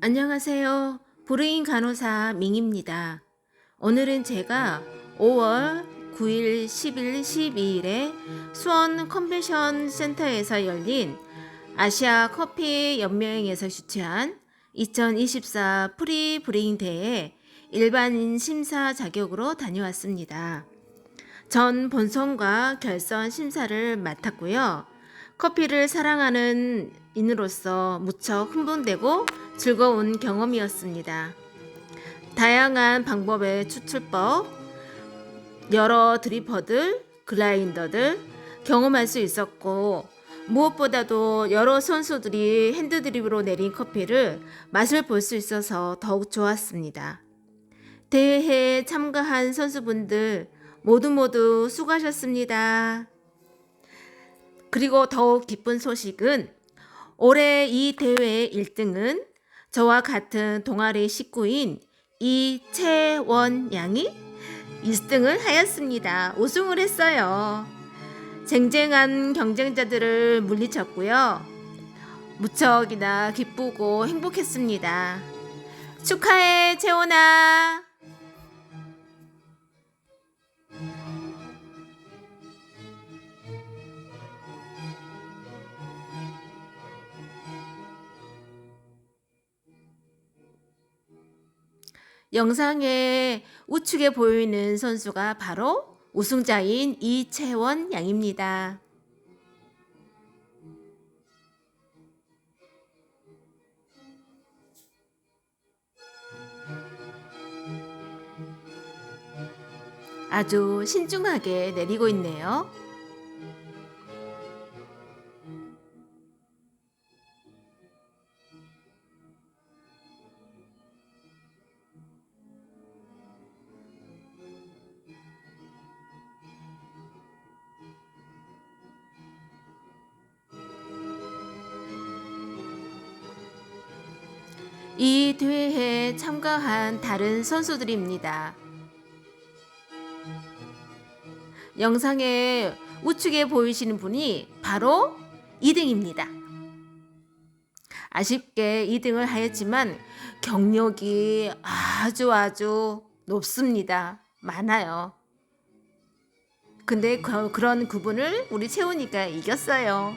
안녕하세요. 브루인 간호사 밍입니다. 오늘은 제가 5월 9일, 10일, 12일에 수원 컨벤션 센터에서 열린 아시아 커피 연맹에서 주최한 2024 프리 브레인 대회 일반인 심사 자격으로 다녀왔습니다. 전 본선과 결선 심사를 맡았고요. 커피를 사랑하는 인으로서 무척 흥분되고 즐거운 경험이었습니다. 다양한 방법의 추출법, 여러 드리퍼들, 글라인더들 경험할 수 있었고 무엇보다도 여러 선수들이 핸드드립으로 내린 커피를 맛을 볼 수 있어서 더욱 좋았습니다. 대회에 참가한 선수분들 모두 모두 수고하셨습니다. 그리고 더욱 기쁜 소식은 올해 이 대회의 1등은 저와 같은 동아리 식구인 이채원 양이 1등을 하였습니다. 우승을 했어요. 쟁쟁한 경쟁자들을 물리쳤고요. 무척이나 기쁘고 행복했습니다. 축하해, 채원아! 영상에 우측에 보이는 선수가 바로 우승자인 이채원 양입니다. 아주 신중하게 내리고 있네요. 이 대회에 참가한 다른 선수들입니다. 영상에 우측에 보이시는 분이 바로 2등입니다. 아쉽게 2등을 하였지만 경력이 아주 아주 높습니다. 많아요. 근데 그, 그런 구분을 우리 채우니까 이겼어요.